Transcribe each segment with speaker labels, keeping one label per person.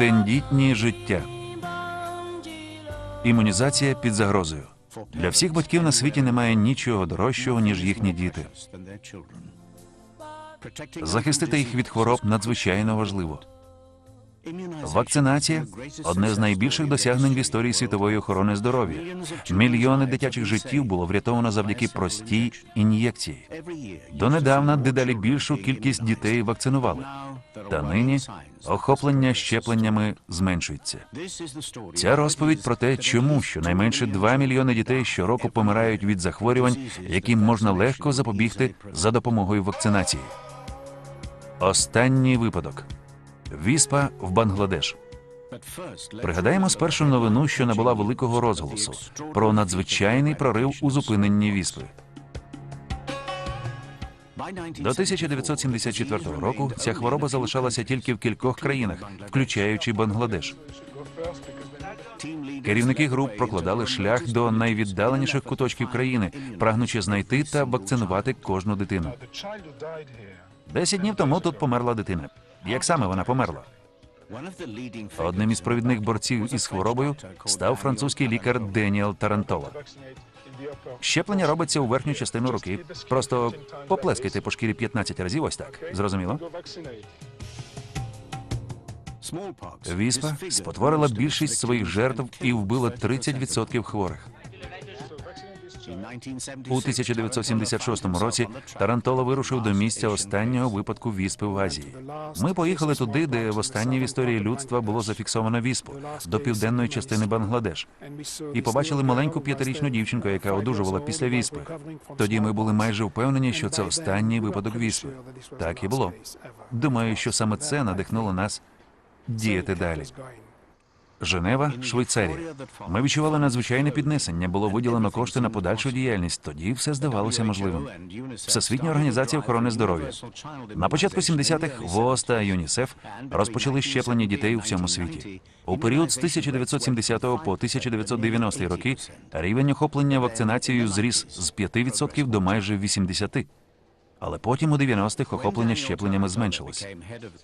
Speaker 1: Тендітні життя. Імунізація під загрозою. Для всіх батьків на світі немає нічого дорожчого, ніж їхні діти. Захистити їх від хвороб надзвичайно важливо. Вакцинація одне з найбільших досягнень в історії світової охорони здоров'я. Мільйони дитячих життів було врятовано завдяки простій ін'єкції. Донедавна дедалі більшу кількість дітей вакцинували. Та нині охоплення щепленнями зменшується. Ця розповідь про те, чому щонайменше 2 мільйони дітей щороку помирають від захворювань, яким можна легко запобігти за допомогою вакцинації. Останній випадок. Віспа в Бангладеш. Пригадаємо спершу новину, що набула великого розголосу про надзвичайний прорив у зупиненні віспи. До 1974 року ця хвороба залишалася тільки в кількох країнах, включаючи Бангладеш. Керівники груп прокладали шлях до найвіддаленіших куточків країни, прагнучи знайти та вакцинувати кожну дитину. Десять днів тому тут померла дитина. Як саме вона померла? Одним із провідних борців із хворобою став французький лікар Деніел Тарантола. Щеплення робиться у верхню частину руки. Просто поплескайте по шкірі 15 разів. Ось так. Зрозуміло? Віспа спотворила більшість своїх жертв і вбила 30% хворих. У 1976 році Тарантола вирушив до місця останнього випадку віспи в Азії. Ми поїхали туди, де востаннє в історії людства було зафіксовано віспу до південної частини Бангладеш. І побачили маленьку п'ятирічну дівчинку, яка одужувала після віспи. Тоді ми були майже впевнені, що це останній випадок віспи. Так і було. Думаю, що саме це надихнуло нас діяти далі. Женева, Швейцарія. Ми відчували надзвичайне піднесення. Було виділено кошти на подальшу діяльність. Тоді все здавалося можливим. Всесвітня організація охорони здоров'я. На початку 70-х ВООЗ та ЮНІСЕФ розпочали щеплення дітей у всьому світі. У період з 1970 по 1990 роки рівень охоплення вакцинацією зріс з 5% до майже 80%. Але потім у 90-х охоплення щепленнями зменшилось.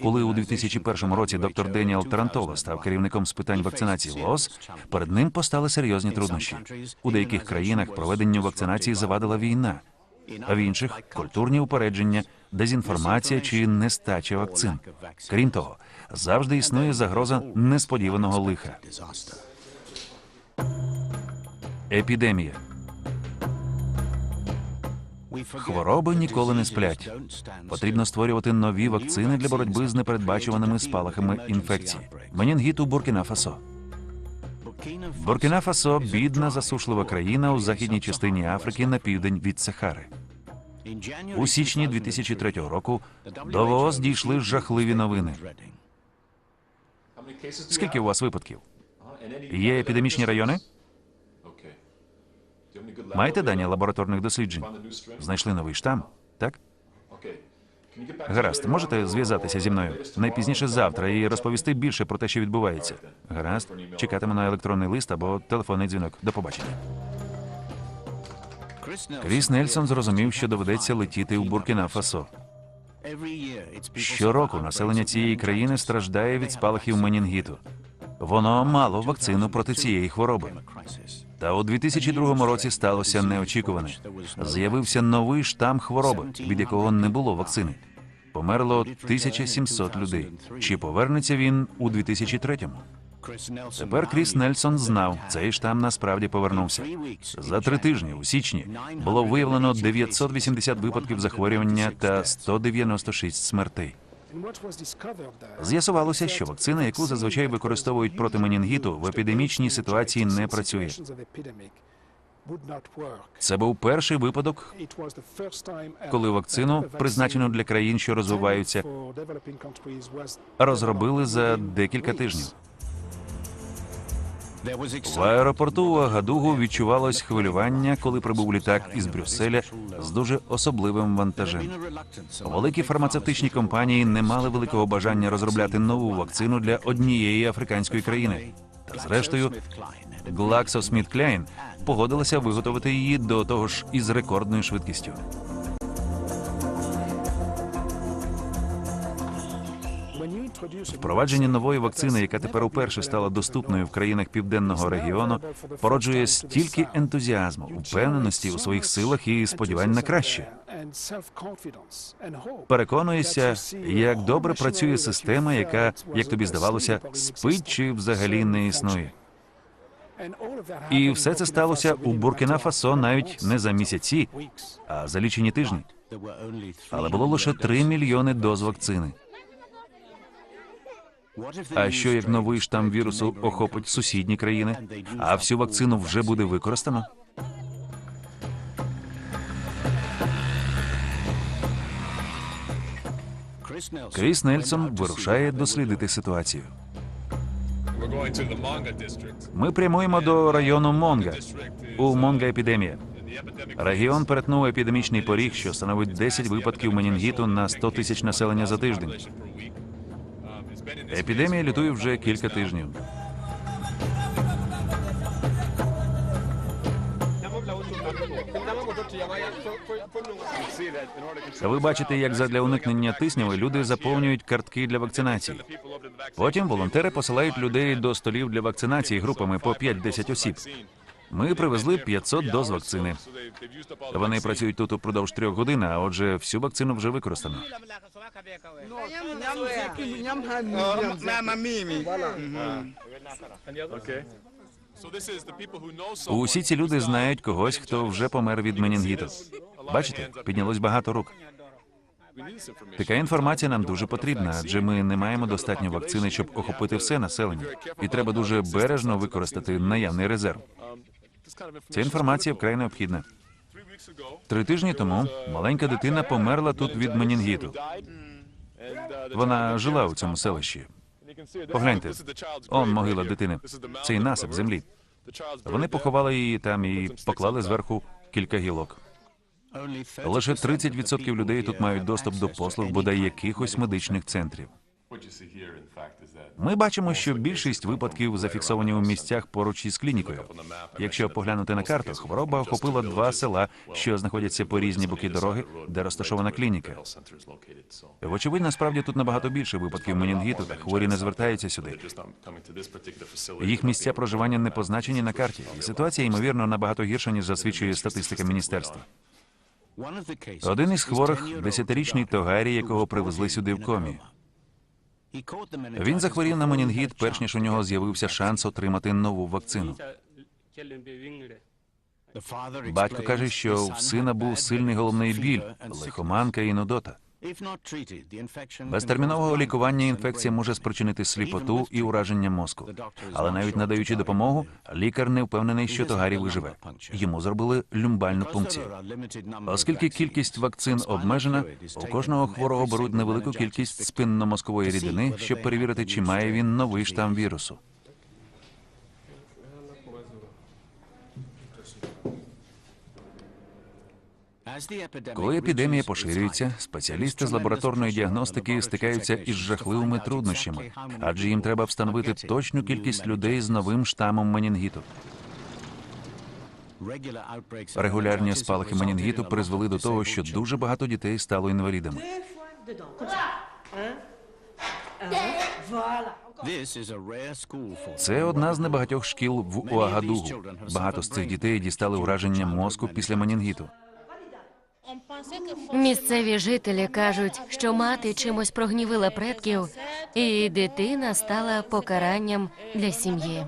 Speaker 1: Коли у 2001 році доктор Деніел Тарантола став керівником з питань вакцинації ВООЗ, перед ним постали серйозні труднощі. У деяких країнах проведенню вакцинації завадила війна, а в інших культурні упередження, дезінформація чи нестача вакцин. Крім того, завжди існує загроза несподіваного лиха. Епідемія. Хвороби ніколи не сплять. Потрібно створювати нові вакцини для боротьби з непередбачуваними спалахами інфекції. Менінгіт у Буркіна Фасо. Буркіна Фасо бідна засушлива країна у західній частині Африки на південь від Сахари. У січні 2003 року до ВООЗ дійшли жахливі новини. Скільки у вас випадків? Є епідемічні райони? Маєте дані лабораторних досліджень? Знайшли новий штам, так? Гаразд, можете зв'язатися зі мною найпізніше завтра і розповісти більше про те, що відбувається. Гаразд, чекатиму на електронний лист або телефонний дзвінок. До побачення. Кріс Нельсон зрозумів, що доведеться летіти у Буркіна Фасо. Щороку населення цієї країни страждає від спалахів менінгіту. Воно мало вакцину проти цієї хвороби. Та у 2002 році сталося неочікуване. З'явився новий штам хвороби, від якого не було вакцини. Померло 1700 людей. Чи повернеться він у 2003-му? Тепер Кріс Нельсон знав, цей штам насправді повернувся. За три тижні у січні було виявлено 980 випадків захворювання та 196 смертей. З'ясувалося, що вакцина, яку зазвичай використовують проти менінгіту, в епідемічній ситуації не працює. Це був перший випадок, коли вакцину, призначену для країн, що розвиваються, розробили за декілька тижнів. В аеропорту Агадугу відчувалось хвилювання, коли прибув літак із Брюсселя з дуже особливим вантажем. Великі фармацевтичні компанії не мали великого бажання розробляти нову вакцину для однієї африканської країни. Та зрештою, GlaxoSmithKline погодилася виготовити її до того ж із рекордною швидкістю. Впровадження нової вакцини, яка тепер уперше стала доступною в країнах південного регіону, породжує стільки ентузіазму, впевненості у своїх силах і сподівань на краще. Переконуєшся, як добре працює система, яка, як тобі здавалося, спить чи взагалі не існує. І все це сталося у Буркіна Фасо навіть не за місяці, а за лічені тижні. Але було лише 3 мільйони доз вакцини. А що як новий штам вірусу охопить сусідні країни, а всю вакцину вже буде використано? Кріс Нельсон вирушає дослідити ситуацію. Ми прямуємо до району Монга. У Монга епідемія. Регіон перетнув епідемічний поріг, що становить 10 випадків менінгіту на 100 тисяч населення за тиждень. Епідемія лютує вже кілька тижнів. Ви бачите, як задля уникнення тисняви люди заповнюють картки для вакцинації. Потім волонтери посилають людей до столів для вакцинації групами по 5-10 осіб. Ми привезли 500 доз вакцини. Вони працюють тут упродовж трьох годин, а отже, всю вакцину вже використано. Усі ці люди знають когось, хто вже помер від менінгіту. Бачите, піднялось багато рук. Така інформація нам дуже потрібна, адже ми не маємо достатньо вакцини, щоб охопити все населення. І треба дуже бережно використати наявний резерв. Ця інформація вкрай необхідна. Три тижні тому маленька дитина померла тут від менінгіту. Вона жила у цьому селищі. Погляньте, он могила дитини. Цей насип землі. Вони поховали її там і поклали зверху кілька гілок. Лише 30% людей тут мають доступ до послуг бодай якихось медичних центрів. Ми бачимо, що більшість випадків зафіксовані у місцях поруч із клінікою. Якщо поглянути на карту, хвороба охопила два села, що знаходяться по різні боки дороги, де розташована клініка. Вочевидь, насправді тут набагато більше випадків менінгіту, та хворі не звертаються сюди. Їх місця проживання не позначені на карті, і ситуація ймовірно набагато гірша, ніж засвідчує статистика міністерства. Один із хворих десятирічний Тогарі, якого привезли сюди в комі. Він захворів на менінгіт, перш ніж у нього з'явився шанс отримати нову вакцину. Батько каже, що в сина був сильний головний біль, лихоманка і нудота. Без термінового лікування інфекція може спричинити сліпоту і ураження мозку. Але навіть надаючи допомогу, лікар не впевнений, що Тогарі виживе. Йому зробили люмбальну пункцію. Оскільки кількість вакцин обмежена, у кожного хворого беруть невелику кількість спинномозкової рідини, щоб перевірити, чи має він новий штам вірусу. Коли епідемія поширюється, спеціалісти з лабораторної діагностики стикаються із жахливими труднощами, адже їм треба встановити точну кількість людей з новим штамом менінгіту. Регулярні спалахи менінгіту призвели до того, що дуже багато дітей стало інвалідами. Це одна з небагатьох шкіл в Уагадугу. Багато з цих дітей дістали ураження мозку після менінгіту.
Speaker 2: Місцеві жителі кажуть, що мати чимось прогнівила предків, і дитина стала покаранням для сім'ї.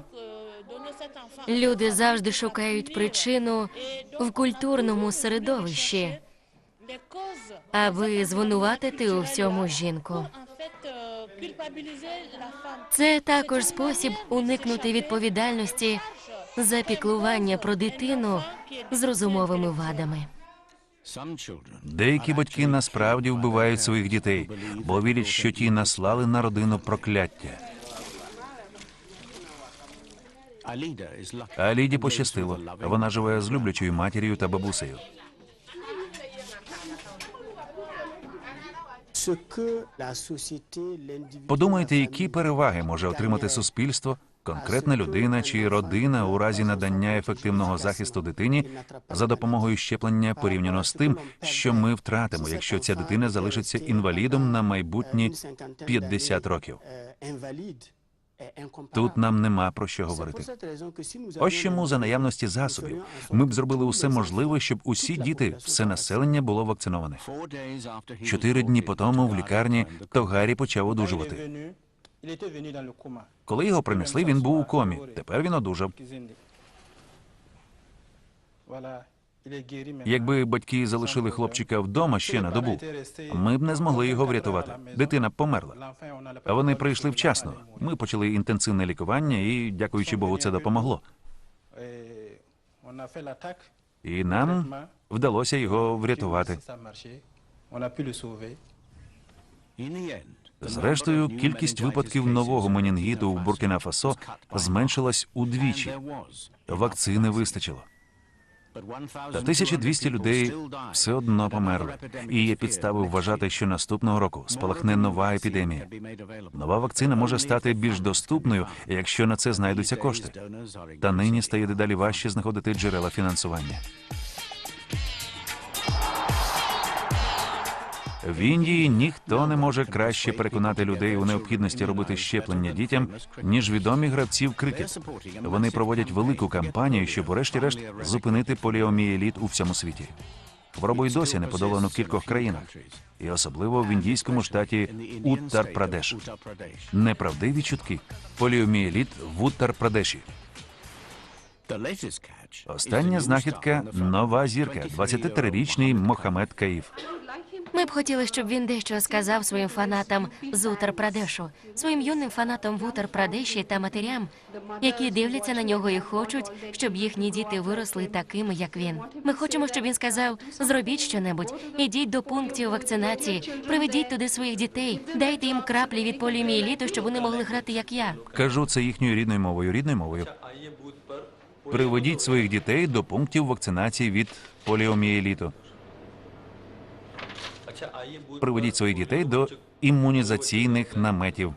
Speaker 2: Люди завжди шукають причину в культурному середовищі, аби звинуватити у всьому жінку. Це також спосіб уникнути відповідальності за піклування про дитину з розумовими вадами.
Speaker 1: Деякі батьки насправді вбивають своїх дітей, бо вірять, що ті наслали на родину прокляття. А Ліді пощастило. Вона живе з люблячою матір'ю та бабусею. Подумайте, які переваги може отримати суспільство, конкретна людина чи родина у разі надання ефективного захисту дитині за допомогою щеплення порівняно з тим, що ми втратимо, якщо ця дитина залишиться інвалідом на майбутні 50 років. Тут нам нема про що говорити. Ось чому за наявності засобів ми б зробили усе можливе, щоб усі діти, все населення було вакциноване. Чотири дні по тому в лікарні Тогарі почав одужувати. Коли його принесли, він був у комі. Тепер він одужав. Якби батьки залишили хлопчика вдома ще на добу, ми б не змогли його врятувати. Дитина б померла. А вони прийшли вчасно. Ми почали інтенсивне лікування, і, дякуючи Богу, це допомогло. І нам вдалося його врятувати. Зрештою, кількість випадків нового менінгіту в Буркіна-Фасо зменшилась удвічі. Вакцини вистачило. Та 1200 людей все одно померли. І є підстави вважати, що наступного року спалахне нова епідемія. Нова вакцина може стати більш доступною, якщо на це знайдуться кошти. Та нині стає дедалі важче знаходити джерела фінансування. В Індії ніхто не може краще переконати людей у необхідності робити щеплення дітям, ніж відомі гравці в крикет. Вони проводять велику кампанію, щоб, врешті-решт, зупинити поліомієліт у всьому світі. Хворобу й досі не подолано в кількох країнах, і особливо в індійському штаті Уттар-Прадеш. Неправдиві чутки. Поліомієліт в Уттар-Прадеші. Остання знахідка нова зірка, 23-річний Мохамед Каїв.
Speaker 2: Ми б хотіли, щоб він дещо сказав своїм фанатам з Утар-Прадешу, своїм юним фанатам в Утар-Прадеші та матерям, які дивляться на нього і хочуть, щоб їхні діти виросли такими, як він. Ми хочемо, щоб він сказав: зробіть щонебудь, ідіть до пунктів вакцинації, приведіть туди своїх дітей, дайте їм краплі від поліомієліту, щоб вони могли грати, як я.
Speaker 1: Кажу це їхньою рідною мовою, рідною мовою. Приведіть своїх дітей до пунктів вакцинації від поліомієліту. Приведіть своїх дітей до імунізаційних наметів.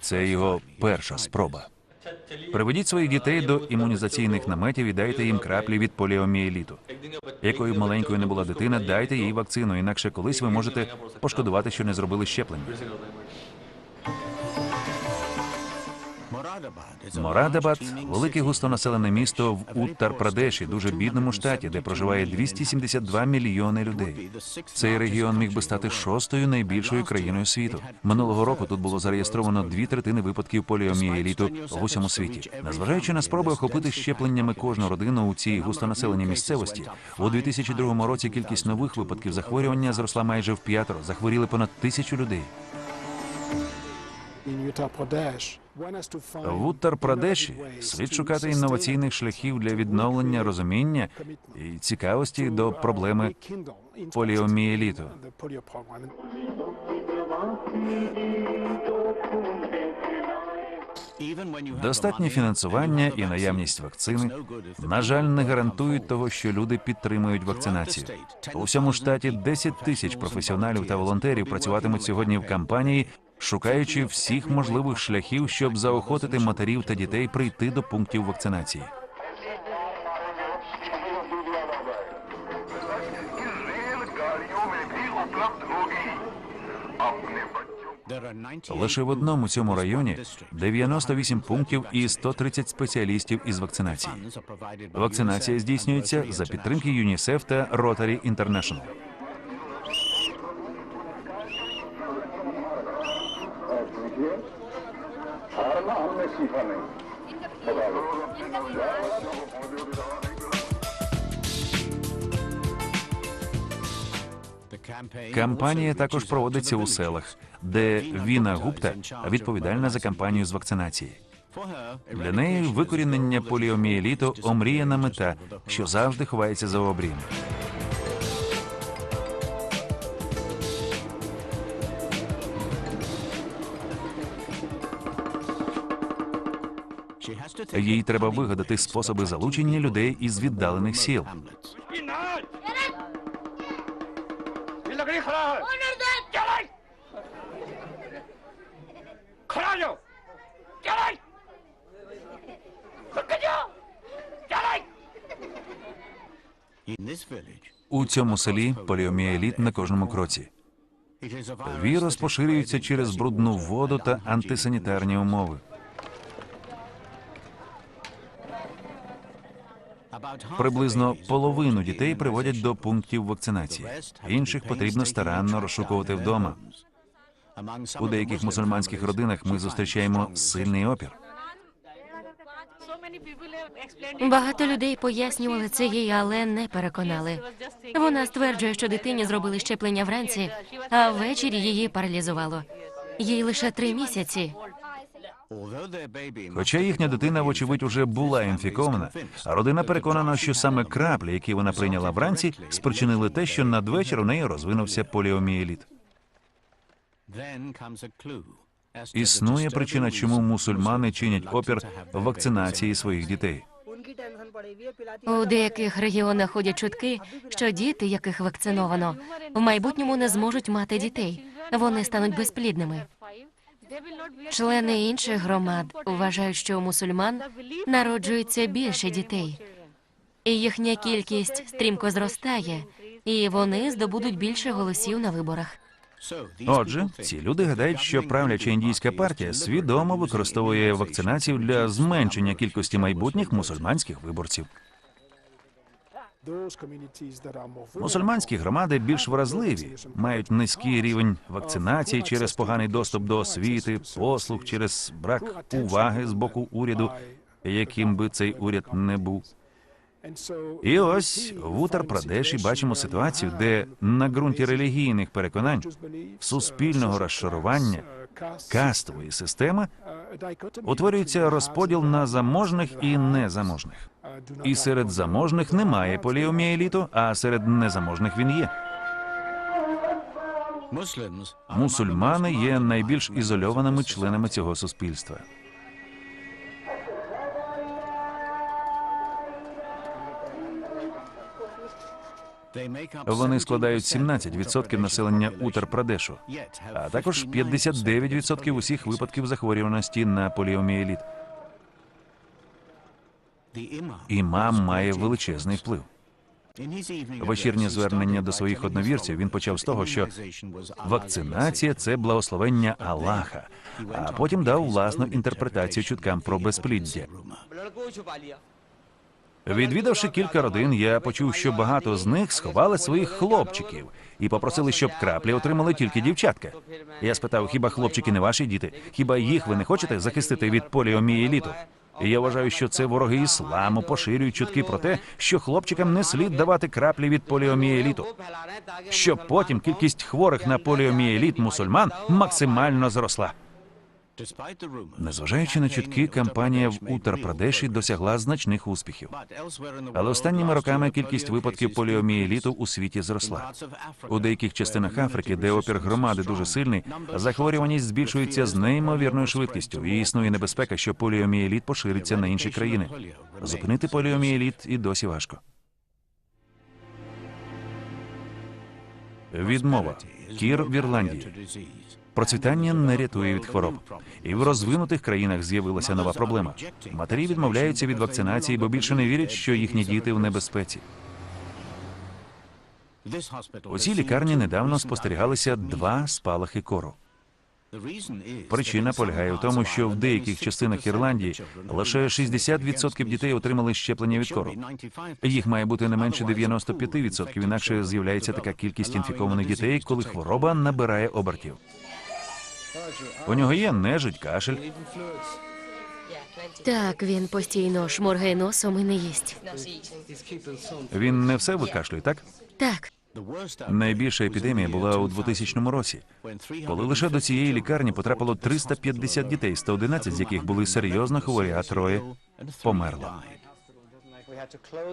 Speaker 1: Це його перша спроба. Приведіть своїх дітей до імунізаційних наметів і дайте їм краплі від поліоміеліту. Якою б маленькою не була дитина, дайте їй вакцину, інакше колись ви можете пошкодувати, що не зробили щеплення. Морадабад велике густонаселене місто в Уттар-Прадеші, дуже бідному штаті, де проживає 272 мільйони людей. Цей регіон міг би стати шостою найбільшою країною світу. Минулого року тут було зареєстровано дві третини випадків поліомієліту в усьому світі. Незважаючи на спроби охопити щепленнями кожну родину у цій густонаселеній місцевості, у 2002 році кількість нових випадків захворювання зросла майже в п'ятеро. Захворіли понад тисячу людей. В Уттар-Прадеші слід шукати інноваційних шляхів для відновлення розуміння і цікавості до проблеми поліомієліту. Достатнє фінансування і наявність вакцини, на жаль, не гарантують того, що люди підтримують вакцинацію. У всьому штаті 10 тисяч професіоналів та волонтерів працюватимуть сьогодні в кампанії, шукаючи всіх можливих шляхів, щоб заохотити матерів та дітей прийти до пунктів вакцинації. Лише в одному цьому районі 98 пунктів і 130 спеціалістів із вакцинації. Вакцинація здійснюється за підтримки ЮНІСЕФ та
Speaker 3: Ротарі Інтернешнл. Tiffany.
Speaker 1: Кампанія також проводиться у селах, де Віна Гупта відповідальна за кампанію з вакцинації. Для неї викорінення поліомієліту омріяна мета, що завжди ховається за обрієм. Їй треба вигадати способи залучення людей із віддалених сіл. У цьому селі поліоміеліт на кожному кроці. Вірус поширюється через брудну воду та антисанітарні умови. Приблизно половину дітей приводять до пунктів вакцинації. Інших потрібно старанно розшукувати вдома. У деяких мусульманських родинах ми зустрічаємо сильний опір.
Speaker 2: Багато людей пояснювали це їй, але не переконали. Вона стверджує, що дитині зробили щеплення вранці, а ввечері її паралізувало. Їй лише три місяці.
Speaker 1: Хоча їхня дитина, вочевидь, уже була інфікована, родина переконана, що саме краплі, які вона прийняла вранці, спричинили те, що надвечір у неї розвинувся поліомієліт. Існує причина, чому мусульмани чинять опір вакцинації своїх дітей.
Speaker 2: У деяких регіонах ходять чутки, що діти, яких вакциновано, в майбутньому не зможуть мати дітей. Вони стануть безплідними. Члени інших громад вважають, що у мусульман народжується більше дітей, і їхня кількість стрімко зростає, і вони здобудуть більше голосів на виборах.
Speaker 1: Отже, ці люди гадають, що правляча індійська партія свідомо використовує вакцинацію для зменшення кількості майбутніх мусульманських виборців. Мусульманські громади більш вразливі, мають низький рівень вакцинації через поганий доступ до освіти, послуг через брак уваги з боку уряду, яким би цей уряд не був. І ось в Утар-Прадеші бачимо ситуацію, де на ґрунті релігійних переконань, суспільного розшарування, кастової системи утворюється розподіл на заможних і незаможних. І серед заможних немає поліомієліту, а серед незаможних він є. Мусульмани є найбільш ізольованими членами цього суспільства. Вони складають 17% населення Утар-Прадешу, а також 59% усіх випадків захворюваності на поліомієліт. Імам має величезний вплив. Вечірнє звернення до своїх одновірців він почав з того, що вакцинація це благословення Аллаха, а потім дав власну інтерпретацію чуткам про безпліддя. Відвідавши кілька родин, я почув, що багато з них сховали своїх хлопчиків і попросили, щоб краплі отримали тільки дівчатка. Я спитав, хіба хлопчики не ваші діти? Хіба їх ви не хочете захистити від поліомієліту? І я вважаю, що це вороги ісламу поширюють чутки про те, що хлопчикам не слід давати краплі від поліомієліту, щоб потім кількість хворих на поліомієліт мусульман максимально зросла. Незважаючи на чутки, кампанія в Утар-Прадеші досягла значних успіхів. Але останніми роками кількість випадків поліомієліту у світі зросла. У деяких частинах Африки, де опір громади дуже сильний, захворюваність збільшується з неймовірною швидкістю, і існує небезпека, що поліомієліт пошириться на інші країни. Зупинити поліомієліт і досі важко. Відмова. Кір в Ірландії. Процвітання не рятує від хвороб. І в розвинутих країнах з'явилася нова проблема. Матері відмовляються від вакцинації, бо більше не вірять, що їхні діти в небезпеці. У цій лікарні недавно спостерігалися два спалахи кору. Причина полягає в тому, що в деяких частинах Ірландії лише 60% дітей отримали щеплення від кору. Їх має бути не менше 95%, інакше з'являється така кількість інфікованих дітей, коли хвороба набирає обертів. У нього є нежить, кашель.
Speaker 2: Так, він постійно шморгає носом і не їсть.
Speaker 1: Він не все викашлює, так?
Speaker 2: Так,
Speaker 1: Найбільша епідемія була у 2000 році, коли лише до цієї лікарні потрапило 350 дітей, 111 з яких були серйозно хворі, а троє померло.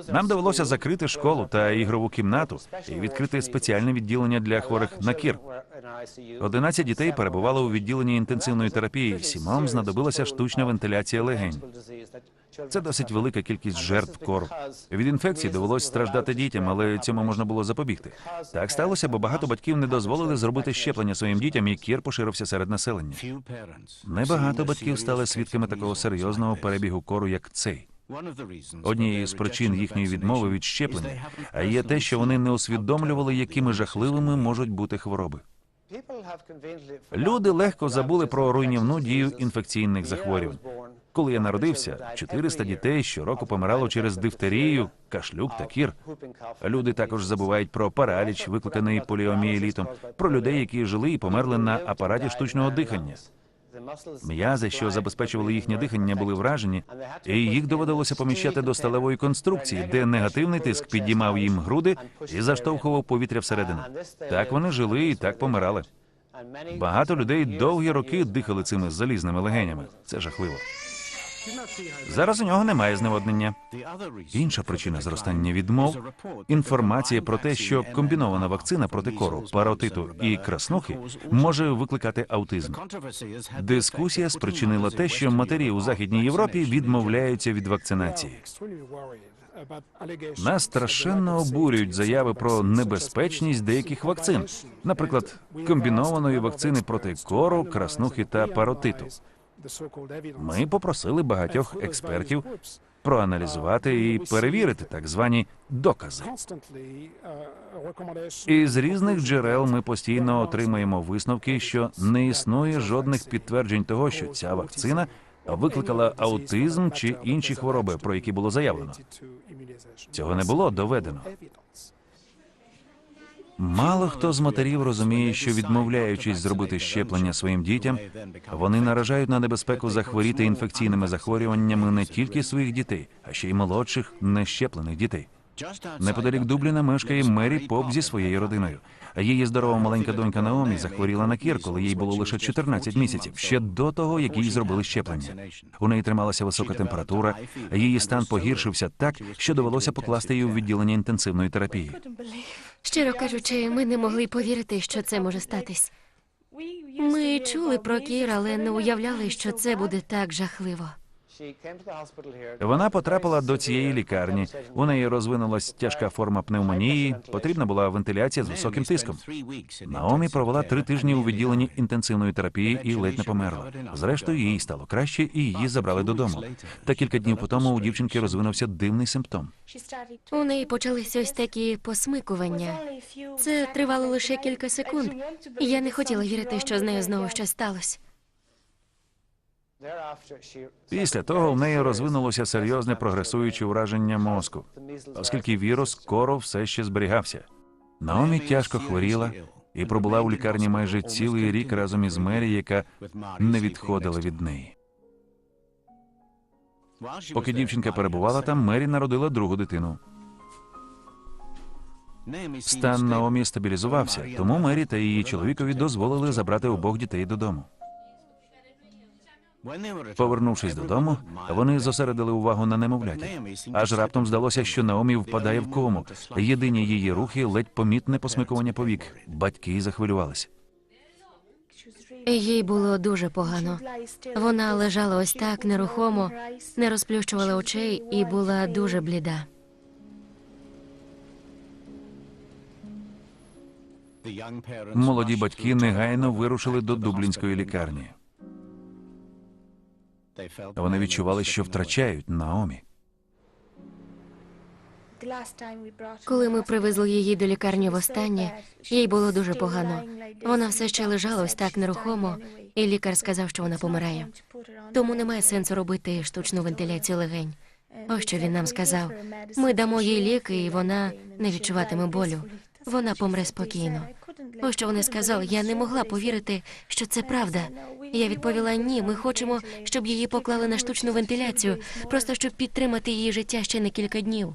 Speaker 1: Нам довелося закрити школу та ігрову кімнату і відкрити спеціальне відділення для хворих на кір. 11 дітей перебували у відділенні інтенсивної терапії. Сімом знадобилася штучна вентиляція легень. Це досить велика кількість жертв кору. Від інфекції довелось страждати дітям, але цьому можна було запобігти. Так сталося, бо багато батьків не дозволили зробити щеплення своїм дітям, і кір поширився серед населення. Небагато батьків стали свідками такого серйозного перебігу кору, як цей. Однією з причин їхньої відмови від щеплення є те, що вони не усвідомлювали, якими жахливими можуть бути хвороби. Люди легко забули про руйнівну дію інфекційних захворювань. Коли я народився, 400 дітей щороку помирало через дифтерію, кашлюк та кір. Люди також забувають про параліч, викликаний поліомієлітом, про людей, які жили і померли на апараті штучного дихання. М'язи, що забезпечували їхнє дихання, були вражені, і їх доводилося поміщати до сталевої конструкції, де негативний тиск підіймав їм груди і заштовхував повітря всередину. Так вони жили і так помирали. Багато людей довгі роки дихали цими залізними легенями. Це жахливо. Зараз у нього немає зневоднення. Інша причина зростання відмов інформація про те, що комбінована вакцина проти кору, паротиту і краснухи може викликати аутизм. Дискусія спричинила те, що матері у західній Європі відмовляються від вакцинації. Нас страшенно обурюють заяви про небезпечність деяких вакцин, наприклад, комбінованої вакцини проти кору, краснухи та паротиту. Ми попросили багатьох експертів проаналізувати і перевірити так звані докази. Із різних джерел ми постійно отримуємо висновки, що не існує жодних підтверджень того, що ця вакцина викликала аутизм чи інші хвороби, про які було заявлено. Цього не було доведено. Мало хто з матерів розуміє, що відмовляючись зробити щеплення своїм дітям, вони наражають на небезпеку захворіти інфекційними захворюваннями не тільки своїх дітей, а ще й молодших нещеплених дітей. Неподалік Дубліна мешкає Мері Поп зі своєю родиною. А її здорова маленька донька Наомі захворіла на кір, коли їй було лише 14 місяців, ще до того, як їй зробили щеплення. У неї трималася висока температура, а її стан погіршився так, що довелося покласти її у відділення інтенсивної терапії.
Speaker 2: Щиро кажучи, ми не могли повірити, що це може статись. Ми чули про кір, але не уявляли, що це буде так жахливо.
Speaker 1: Вона потрапила до цієї лікарні. У неї розвинулась тяжка форма пневмонії. Потрібна була вентиляція з високим тиском. Наомі провела три тижні у відділенні інтенсивної терапії і ледь не померла. Зрештою, їй стало краще, і її забрали додому. Та кілька днів по тому у дівчинки розвинувся дивний симптом.
Speaker 2: У неї почалися ось такі посмикування. Це тривало лише кілька секунд, я не хотіла вірити, що з нею знову щось сталося.
Speaker 1: Після того в неї розвинулося серйозне прогресуюче ураження мозку, оскільки вірус скоро все ще зберігався. Наомі тяжко хворіла і пробула у лікарні майже цілий рік разом із Мері, яка не відходила від неї. Поки дівчинка перебувала там, Мері народила другу дитину. Стан Наомі стабілізувався, тому Мері та її чоловікові дозволили забрати обох дітей додому. Повернувшись додому, вони зосередили увагу на немовляті. Аж раптом здалося, що Наомі впадає в кому. Єдині її рухи ледь помітне посмикування повік. Батьки захвилювалися.
Speaker 2: Їй було дуже погано. Вона лежала ось так нерухомо, не розплющувала очей і була дуже бліда.
Speaker 1: Молоді батьки негайно вирушили до дублінської лікарні. Вони відчували, що втрачають Наомі.
Speaker 2: Коли ми привезли її до лікарні востаннє, їй було дуже погано. Вона все ще лежала ось так нерухомо, і лікар сказав, що вона помирає. Тому немає сенсу робити штучну вентиляцію легень. Ось що він нам сказав. Ми дамо їй ліки, і вона не відчуватиме болю. Вона помре спокійно. Ось що вони сказали. Я не могла повірити, що це правда. Я відповіла ні. Ми хочемо, щоб її поклали на штучну вентиляцію, просто щоб підтримати її життя ще на кілька днів.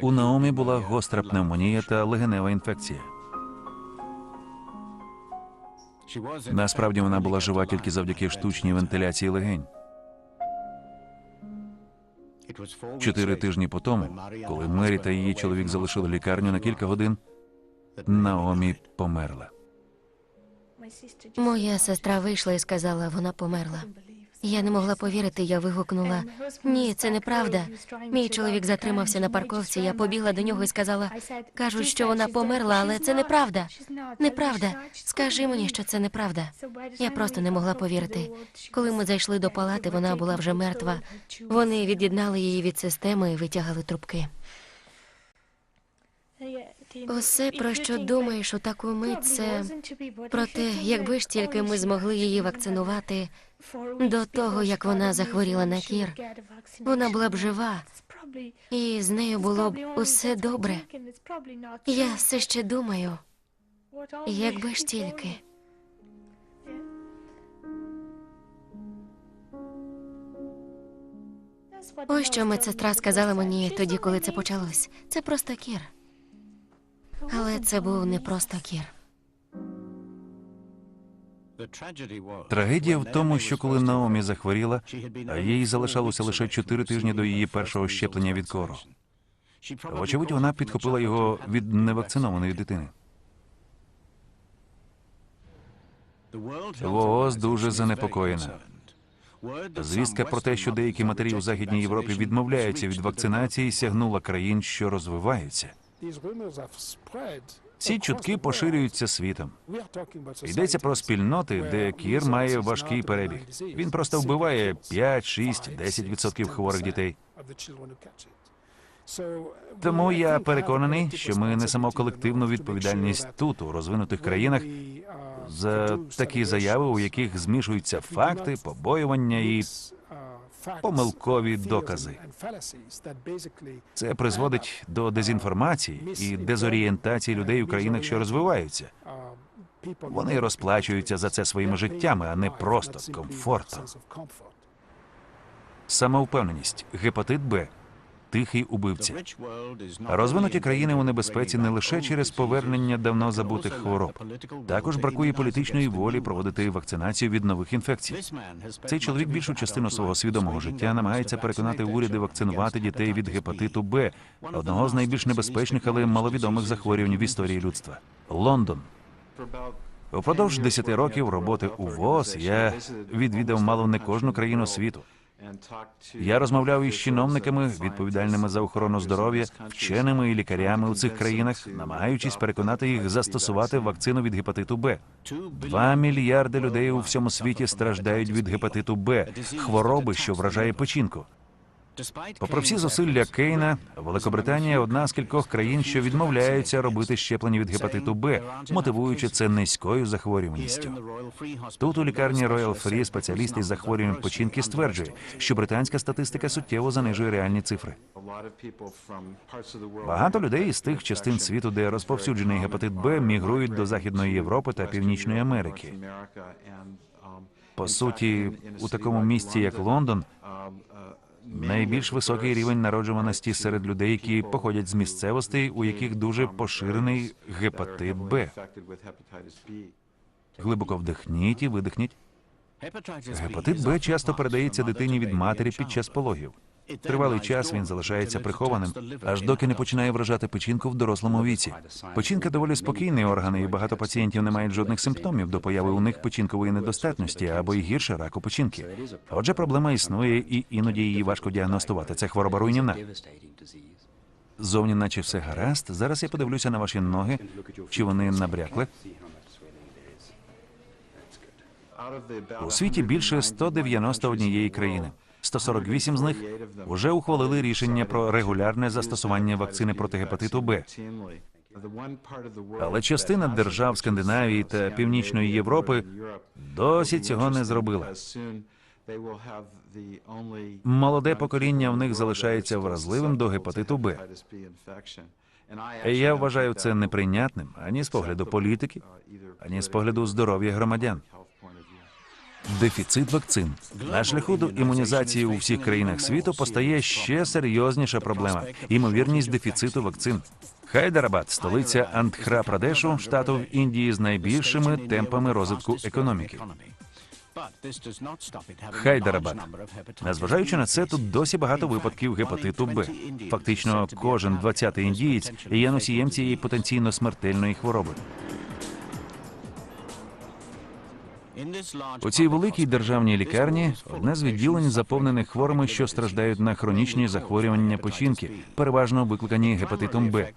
Speaker 1: У Наомі була гостра пневмонія та легенева інфекція. Насправді вона була жива тільки завдяки штучній вентиляції легень. Чотири тижні по тому, коли Мері та її чоловік залишили лікарню на кілька годин, Наомі померла.
Speaker 2: Моя сестра вийшла і сказала, вона померла. Я не могла повірити, я вигукнула. Ні, це неправда. Мій чоловік затримався на парковці. Я побігла до нього і сказала: кажуть, що вона померла, але це неправда. Неправда. Скажи мені, що це неправда. Я просто не могла повірити. Коли ми зайшли до палати, вона була вже мертва. Вони від'єднали її від системи і витягали трубки. Усе, про що думаєш у таку мить, це про те, якби ж тільки ми змогли її вакцинувати до того, як вона захворіла на кір. Вона була б жива, і з нею було б усе добре. Я все ще думаю, якби ж тільки. Ось що медсестра сказала мені тоді, коли це почалось. Це просто кір. Але це був не просто кір.
Speaker 1: Трагедія в тому, що коли Наомі захворіла, їй залишалося лише чотири тижні до її першого щеплення від кору. Вочевидь, вона підхопила його від невакцинованої дитини. ВООЗ дуже занепокоєна. Звістка про те, що деякі матері у Західній Європі відмовляються від вакцинації, сягнула країн, що розвиваються. Ці чутки поширюються світом. Йдеться про спільноти, де кір має важкий перебіг. Він просто вбиває 5, 6, 10% хворих дітей. Тому я переконаний, що ми несемо колективну відповідальність тут, у розвинутих країнах, за такі заяви, у яких змішуються факти, побоювання і помилкові докази. Це призводить до дезінформації і дезорієнтації людей у країнах, що розвиваються. Вони розплачуються за це своїми життями, а не просто комфортом. Самовпевненість, гепатит Б, тихий убивця. Розвинуті країни у небезпеці не лише через повернення давно забутих хвороб. Також бракує політичної волі проводити вакцинацію від нових інфекцій. Цей чоловік більшу частину свого свідомого життя намагається переконати уряди вакцинувати дітей від гепатиту Б, одного з найбільш небезпечних, але маловідомих захворювань в історії людства. Лондон. Упродовж 10 років роботи у ВОЗ я відвідав мало не кожну країну світу. Я розмовляв із чиновниками, відповідальними за охорону здоров'я, вченими і лікарями у цих країнах, намагаючись переконати їх застосувати вакцину від гепатиту Б. Два мільярди людей у всьому світі страждають від гепатиту Б, хвороби, що вражає печінку. Попри всі зусилля Кейна, Великобританія одна з кількох країн, що відмовляються робити щеплення від гепатиту Б, мотивуючи це низькою захворюваністю. Тут у лікарні Royal Free спеціаліст із захворювань печінки стверджує, що британська статистика суттєво занижує реальні цифри. Багато людей із тих частин світу, де розповсюджений гепатит Б, мігрують до Західної Європи та Північної Америки. По суті, у такому місті, як Лондон, найбільш високий рівень народжуваності серед людей, які походять з місцевостей, у яких дуже поширений гепатит Б. Глибоко вдихніть і видихніть. Гепатит Б часто передається дитині від матері під час пологів. Тривалий час він залишається прихованим, аж доки не починає вражати печінку в дорослому віці. Печінка доволі спокійний орган, і багато пацієнтів не мають жодних симптомів до появи у них печінкової недостатності або й гірше раку печінки. Отже, проблема існує, і іноді її важко діагностувати. Це хвороба руйнівна. Зовні, наче все гаразд. Зараз я подивлюся на ваші ноги. Чи вони набрякли? У світі більше 191 країни. 148 з них вже ухвалили рішення про регулярне застосування вакцини проти гепатиту Б. Але частина держав Скандинавії та Північної Європи досі цього не зробила. Молоде покоління в них залишається вразливим до гепатиту Б. Я вважаю це неприйнятним ані з погляду політики, ані з погляду здоров'я громадян. Дефіцит вакцин на шляху до імунізації у всіх країнах світу постає ще серйозніша проблема ймовірність дефіциту вакцин. Хайдарабад, столиця Андхра-Прадешу, штату в Індії з найбільшими темпами розвитку економіки. Хайдарабад. Незважаючи на це, тут досі багато випадків гепатиту Б. Фактично, кожен 20-й індієць є носієм цієї потенційно смертельної хвороби. У цій великій державній лікарні одне з відділень заповнених хворими, що страждають на хронічні захворювання печінки, переважно викликані гепатитом Б.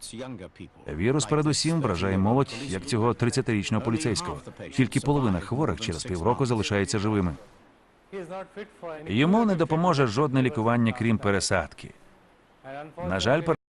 Speaker 1: Вірус передусім вражає молодь, як цього 30-річного поліцейського. Тільки половина хворих через півроку залишається живими. Йому не допоможе жодне лікування, крім пересадки. На жаль,